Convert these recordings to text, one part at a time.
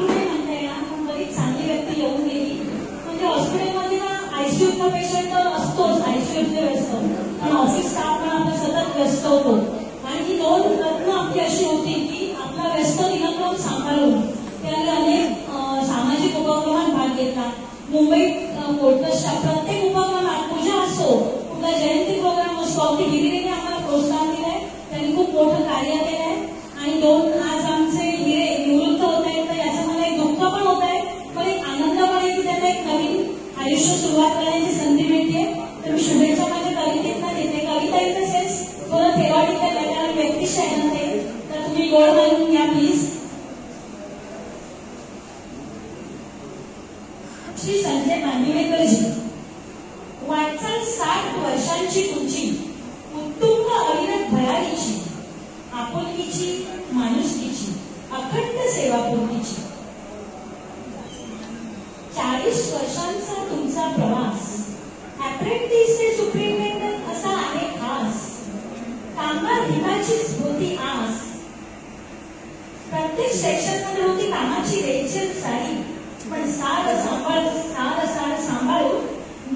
नागपूर नाही म्हणता येणार पण बरीच चांगली व्यक्ती येऊन गेली म्हणजे हॉस्पिटलमध्ये ना आयसीयूचा पेशंट असतोच आयसीयूतले व्यस्त पण ऑफिस स्टाफला आपण सतत व्यस्त होतो आणि ही दोन रत्न आपली अशी होती की आपला व्यस्त दिनक्रम सांभाळून त्याने अनेक सामाजिक उपक्रमात भाग घेतला मुंबईत कोर्टच्या प्रत्येक उपक्रमात पूजा असो कुठला जयंती प्रोग्राम असतो अगदी गिरीने आम्हाला प्रोत्साहन दिलंय. त्यांनी खूप मोठं कार्य सुरुवात करण्याची संधी मिळते तर मी शुभेच्छा माझ्या कवितेतना देते कविता इन द सेन्स थोडं थेवाटिकल आहे कारण व्यक्तिश आहे ना ते तर तुम्ही गोड घालून घ्या प्लीज श्री संजय मांडिवेकरजी वाटचाल साठ वर्षांची तुमची उत्तुंग अविरत भयारीची आपुलकीची माणुसकीची अखंड सेवा सेवापूर्तीची चाळीस वर्षांचा तुमचा प्रवास. अप्रेंटिस ते सुप्रिटेंडंट असा आहे खास. कामगार हिताचीच होती आस. प्रत्येक स्टेशनमध्ये होती कामाची रेचल सारी. पण सार सांभाळ सार सार सांभाळून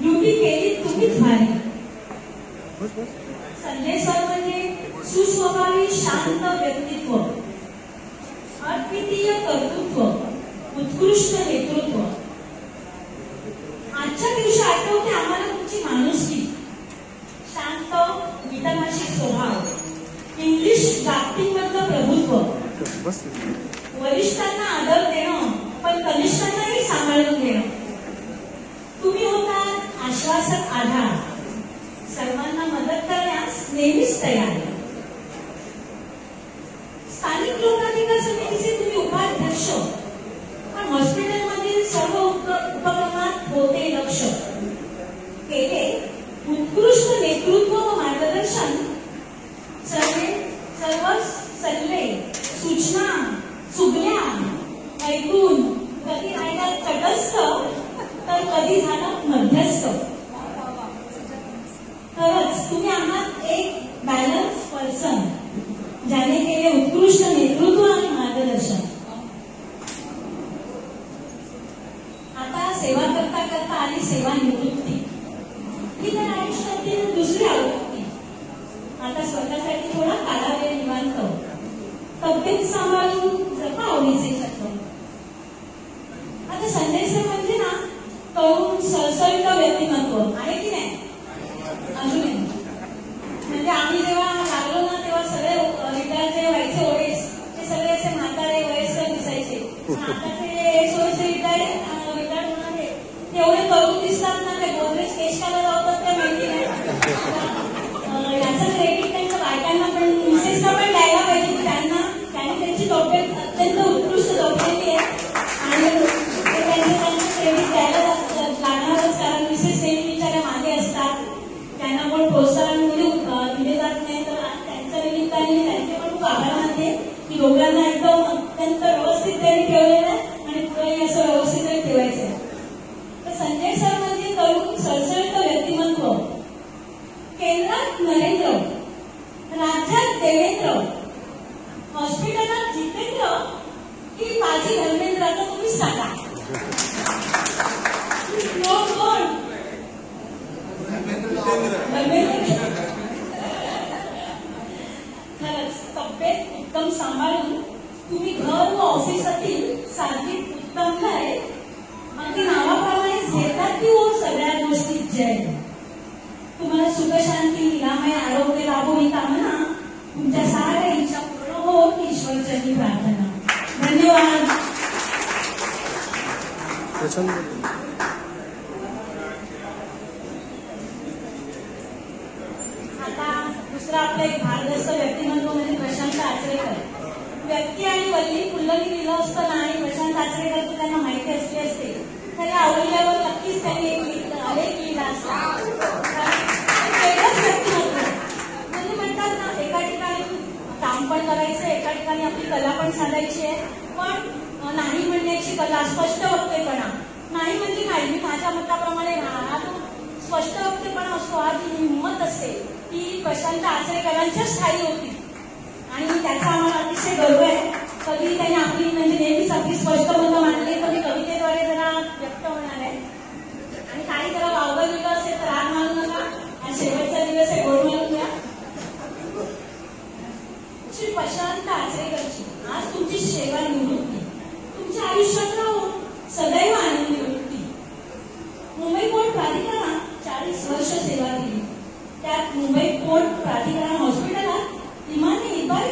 ड्युटी केली तुम्हीच भारी. संजय सर म्हणजे सुस्वभावी शांत व्यक्तित्व. अद्वितीय कर्तृत्व. उत्कृष्ट नेतृत्व आजच्या दिवशी आठवते आम्हाला तुमची माणुसकी शांत मितभाषी स्वभाव इंग्लिश प्रभुत्व. वरिष्ठांना आदर देणं पण कनिष्ठांनाही सांभाळून देणं तुम्ही होता आश्वासक आधार. सर्वांना मदत करण्यास नेहमीच तयार. स्थानिक लोकाधिकार समितीचे तुम्ही उपाध्यक्ष. पण हॉस्पिटलमधील सर्व उपक्रमात होते लक्ष. केले उत्कृष्ट नेतृत्व व मार्गदर्शन सल्ले सूचना चुगल्या ऐकून कधी राहिला तटस्थ तर कधी झालं मध्यस्थ. खरंच तुम्ही आहात एक बॅलन्स पर्सन ज्याने केले उत्कृष्ट नेतृत्व आणि मार्गदर्शन. आता सेवा करता करता आली सेवा निवृत्ती. ही तर आयुष्य दुसरी आवृत्ती आता स्वतःसाठी थोडा काढा वेळ निवांत तब्येत सांभाळून जपा आवडीचे शब्द खरंच तब्येत उत्तम सांभाळून तुम्ही घर व ऑफिसातील सारखी उत्तम आहे. अगदी नावाप्रमाणेच घेतात की हो सगळ्या गोष्टी जय. तुम्हाला सुखशांती निरामय आरोग्य लाभो ही कामना तुमच्या साऱ्या इच्छा पूर्ण हो ईश्वरचरणी प्रार्थना. धन्यवाद. घालायची. आहे पण नाही म्हणण्याची कला स्पष्ट वक्तेपणा नाही म्हणजे नाही मी माझ्या मताप्रमाणे राहणार स्पष्ट वक्तेपणा असतो. हा हिंमत असते ती प्रशांत आचरेकरांच्या स्थायी होती. आणि त्याचा आम्हाला अतिशय गर्व आहे. कधी त्यांनी आपली म्हणजे नेहमीच आपली स्पष्ट मतं मांडली कधी कवितेद्वारे जरा व्यक्त होणार आहे. आणि काही जरा वावगं असेल तर राग मारून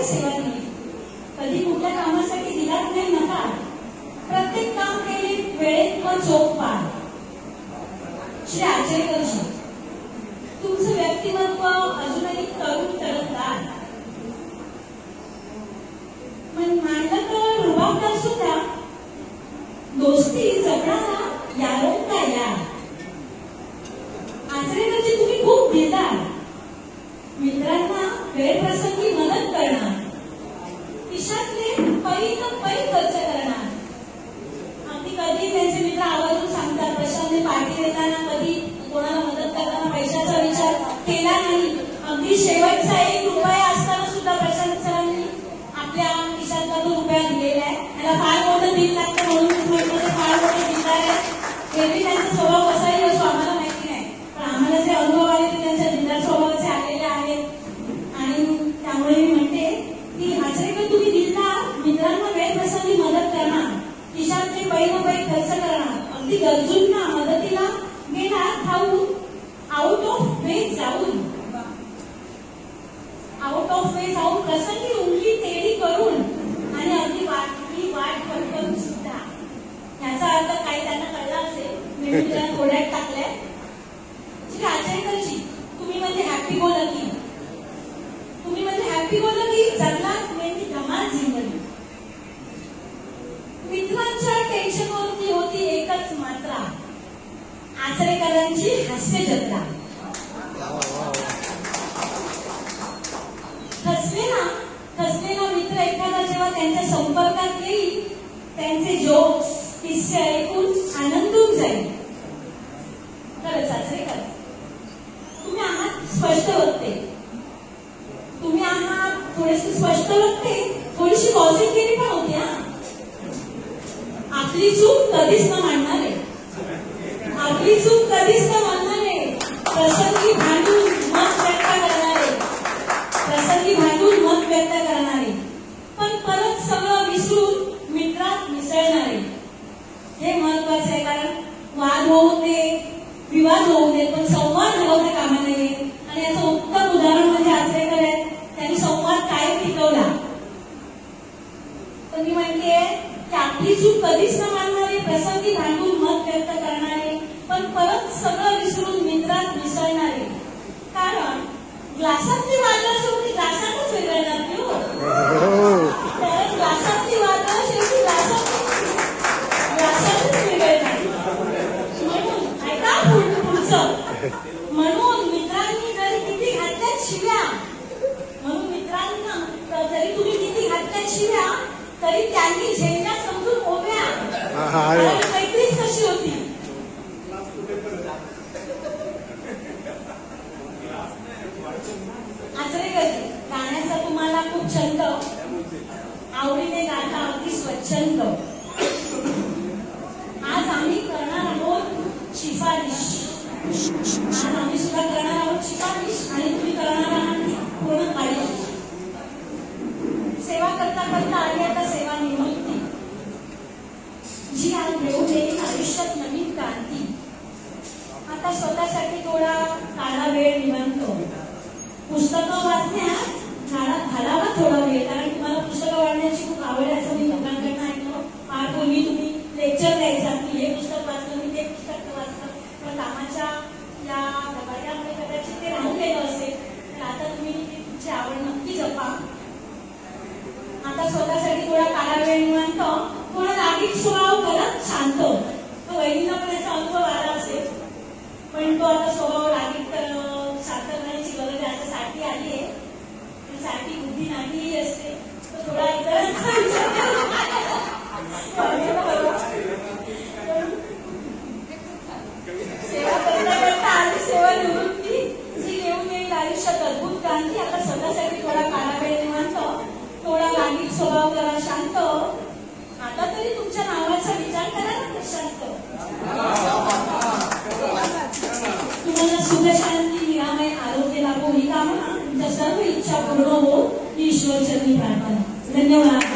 सेवा दिली कधी कुठल्या कामासाठी दिलात नाही नका. प्रत्येक काम केले वेळेत व चोख पाड. श्री आचरेकरजी तुमचं व्यक्तिमत्व अजूनही तरुण तरंगदार पण मानलं तर रुबाबदार सुद्धा. दोस्ती जगणारा यारोंका या आचरेकरजी अगदी शेवटचा एक रुपया असताना सुद्धा प्रशांत सरांनी आपल्या खिशातला तो रुपया दिलेला आहे त्याला फार मोठं दिल लागतं म्हणून मी फार मोठे दिलदार आहे एरवी त्यांचा स्वभाव कसाही असो आम्हाला माहिती नाही. पण आम्हाला जे अनुभव आले ते त्यांच्या दिलदार स्वभावाचे आलेले आहेत. आणि त्यामुळे मी म्हणते की आचरेकर तुम्ही दिलदार मित्रांना वेळ प्रसंगी मदत करणार. खिशातले पै न पै खर्च करणार. अगदी गरजूंना आचरेकरांची हास्य जत्रा. खचलेला खचलेला मित्र एखादा जेव्हा त्यांच्या संपर्कात येईल त्यांचे जोक्स किस्से ऐकून आनंदून जाईल. खरंच आचरेकर तुम्ही आहात स्पष्ट वक्ते तुम्ही आहात थोडेसे स्पष्ट वक्ते थोडीशी पॉझिटिव्हिटी पण होती हा. आपली चूक कधीच न मांडणार चूक कधीच न मानणारे प्रसंगी भांडून मत व्यक्त करणारे पण परत सगळं विसरून मित्रात मिसळणारे. कारण ग्लासातली वादळ शेवटी ग्लासातच वेगळणार की हो. तर ग्लासातली वादळ शेवटी ग्लासात ग्लासातच वेगळणार म्हणून ऐका पुढचं. म्हणून मित्रांनी जरी किती घातल्या शिव्या म्हणून मित्रांना तर जरी तुम्ही किती घातल्या शिव्या तरी त्यांनी झेंडा समजून उभ्या अरे वा. कारण मैत्रीच कशी होती आचरेकरजी गाण्याचा तुम्हाला खूप छंद. आवडीने गाता अगदी स्वच्छंद. आज आम्ही करणार आहोत शिफारिश. आज आम्ही सुद्धा करणार आहोत शिफारिश आणि तुम्ही करणार आहात पूर्ण पारिश सेवा करता करता आली आता सेवा निवृत्ती. जी आज घेऊन येईल आयुष्यात नवीन क्रांती. आता स्वतःसाठी थोडा काळा वेळ निवांत. पुस्तकं वाचण्यात झाडा घालावा थोडा वेळ? कारण तुम्हाला पुस्तकं वाचण्याची खूप आवड आहे असं मी लोकांकडनं ऐकलं. फार पूर्वी तुम्ही. लेक्चर द्यायचा की हे पुस्तक वाचलं मी ते पुस्तक वाचलं. पण कामाच्या या दबाट्यामुळे कदाचित ते राहून गेलं असेल तर आता तुम्ही तुमची आवड नक्की जपा. आता स्वतःसाठी थोडा काळा वेळ निवांत. थोडा रागीट स्वभाव करा शांत. तो वहिनीला पण याचा अनुभव आला असेल. पण तो आता स्वभाव रागीट अं, शांत करण्याची गरज आहे आता साठी आली आहे सारखी बुद्धी नाही असते तर थोडा इतरांचा सेवा करता करता आली सेवा निवृत्ती जी घेऊन येईल आयुष्यात अद्भुत क्रांती. आता स्वतःसाठी थोडा काळा वेळ निवांत थोडा रागीट स्वभाव करा शांत. आता तरी तुमच्या नावाचा विचार करा ना प्रशांत. तुम्हाला सुख शांती निरामय आरोग्य लाभो ही कामना तुमच्या सर्व इच्छा पूर्ण हो ही ईश्वर चरणी प्रार्थना धन्यवाद